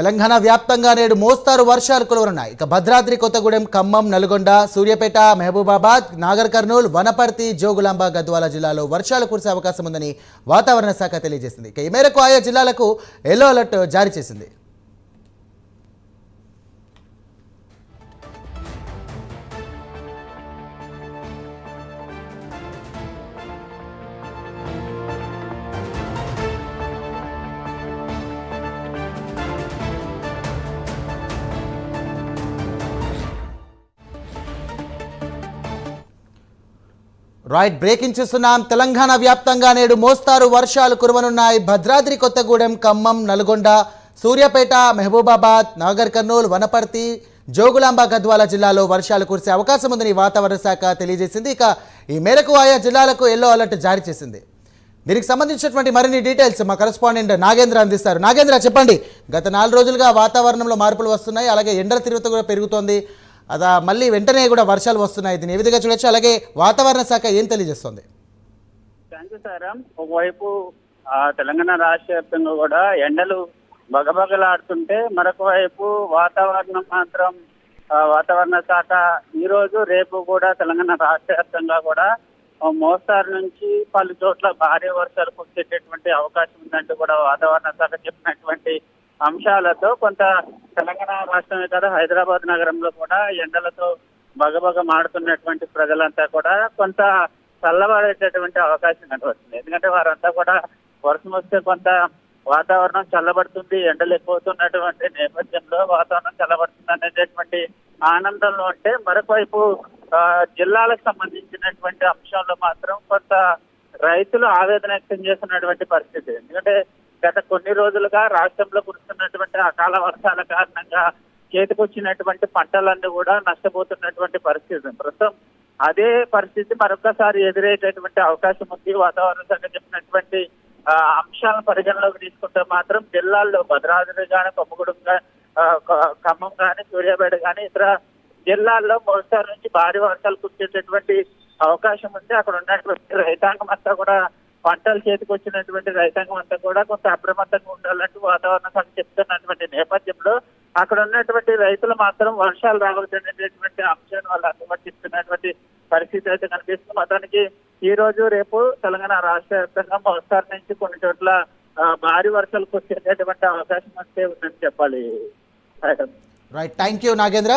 తెలంగాణ వ్యాప్తంగా నేడు మోస్తారు వర్షాలు కురవనున్నాయి. ఇక భద్రాద్రి కొత్తగూడెం ఖమ్మం నల్గొండ సూర్యాపేట మహబూబాబాద్ నాగర్ కర్నూలు వనపర్తి జోగులాంబ గద్వాల జిల్లాలో వర్షాలు కురిసే అవకాశం ఉందని వాతావరణ శాఖ తెలియజేసింది. ఇక ఈ మేరకు ఆయా జిల్లాలకు ఎల్లో అలర్ట్ జారీ చేసింది. రైట్ బ్రేకింగ్ చూస్తున్నాం. తెలంగాణ వ్యాప్తంగా నేడు మోస్తారు వర్షాలు కురవనున్నాయి. భద్రాద్రి కొత్తగూడెం ఖమ్మం నల్గొండ సూర్యాపేట మహబూబాబాద్ నాగర్ కర్నూలు వనపర్తి జోగులాంబ గద్వాల జిల్లాలో వర్షాలు కురిసే అవకాశం ఉందని వాతావరణ శాఖ తెలియజేసింది. ఇక ఈ మేరకు ఆయా జిల్లాలకు ఎల్లో అలర్ట్ జారీ చేసింది. దీనికి సంబంధించినటువంటి మరిన్ని డీటెయిల్స్ మా కరెస్పాండెంట్ నాగేంద్ర అందిస్తారు. నాగేంద్ర చెప్పండి. గత నాలుగు రోజులుగా వాతావరణంలో మార్పులు వస్తున్నాయి. అలాగే ఎండల తీవ్రత కూడా పెరుగుతోంది. అదా మళ్ళీ వెంటనే కూడా వర్షాలు వస్తున్నాయి. దీన్ని ఏ విధంగా చూడొచ్చు? అలాగే వాతావరణ శాఖ ఏం తెలియజేస్తుంది? Thank you sir. ఒకవైపు తెలంగాణ రాష్ట్ర వ్యాప్తంగా కూడా ఎండలు బగబగలాడుతుంటే మరొక వైపు వాతావరణం మాత్రం వాతావరణ శాఖ ఈ రోజు రేపు కూడా తెలంగాణ రాష్ట్ర వ్యాప్తంగా కూడా మోస్తారు నుంచి పలు చోట్ల భారీ వర్షాలు కురిసేటటువంటి అవకాశం ఉందంటూ కూడా వాతావరణ శాఖ చెప్పినటువంటి అంశాలతో కొంత తెలంగాణ రాష్ట్రమే కాదు హైదరాబాద్ నగరంలో కూడా ఎండలతో బగబగ మాడుతున్నటువంటి ప్రజలంతా కూడా కొంత చల్లబడేటటువంటి అవకాశం కనబడుతుంది. ఎందుకంటే వారంతా కూడా వర్షం వస్తే కొంత వాతావరణం చల్లబడుతుంది ఎండలు ఎక్కువతున్నటువంటి నేపథ్యంలో వాతావరణం చల్లబడుతుంది అనేటటువంటి ఆనందంలో ఉంటే మరొకవైపు జిల్లాలకు సంబంధించినటువంటి అంశాల్లో మాత్రం కొంత రైతులు ఆవేదన వ్యక్తం చేస్తున్నటువంటి పరిస్థితి. ఎందుకంటే గత కొన్ని రోజులుగా రాష్ట్రంలో కురుస్తున్నటువంటి అకాల వర్షాల కారణంగా చేతికొచ్చినటువంటి పంటలన్నీ కూడా నష్టపోతున్నటువంటి పరిస్థితి ప్రస్తుతం అదే పరిస్థితి మరొకసారి ఎదురయ్యేటటువంటి అవకాశం ఉంది. వాతావరణ శాఖ చెప్పినటువంటి అంశాలను పరిగణలోకి తీసుకుంటే మాత్రం జిల్లాల్లో భద్రాద్రి కానీ కొమ్మగూడెం ఖమ్మం కానీ సూర్యాపేట కానీ ఇతర జిల్లాల్లో మోస్తారు నుంచి భారీ వర్షాలు కురిసేటటువంటి అవకాశం ఉంది. అక్కడ ఉన్నటువంటి రైతాంగం అంతా కూడా పంటలు చేతికి వచ్చినటువంటి రైతాంగం అంతా కూడా కొంత అప్రమత్తంగా ఉండాలంటూ వాతావరణ శాఖ చెప్తున్నటువంటి నేపథ్యంలో అక్కడ ఉన్నటువంటి రైతులు మాత్రం వర్షాలు రావాల్సినటువంటి అంశాన్ని వాళ్ళు అనుమతిస్తున్నటువంటి పరిస్థితి అయితే కనిపిస్తుంది. మొత్తానికి ఈ రోజు రేపు తెలంగాణ రాష్ట్ర వ్యాప్తంగా మోస్తారు నుంచి కొన్ని చోట్ల భారీ వర్షాలు కురిసేటటువంటి అవకాశం అయితే ఉందని చెప్పాలి. రైట్. Thank you Nagendra.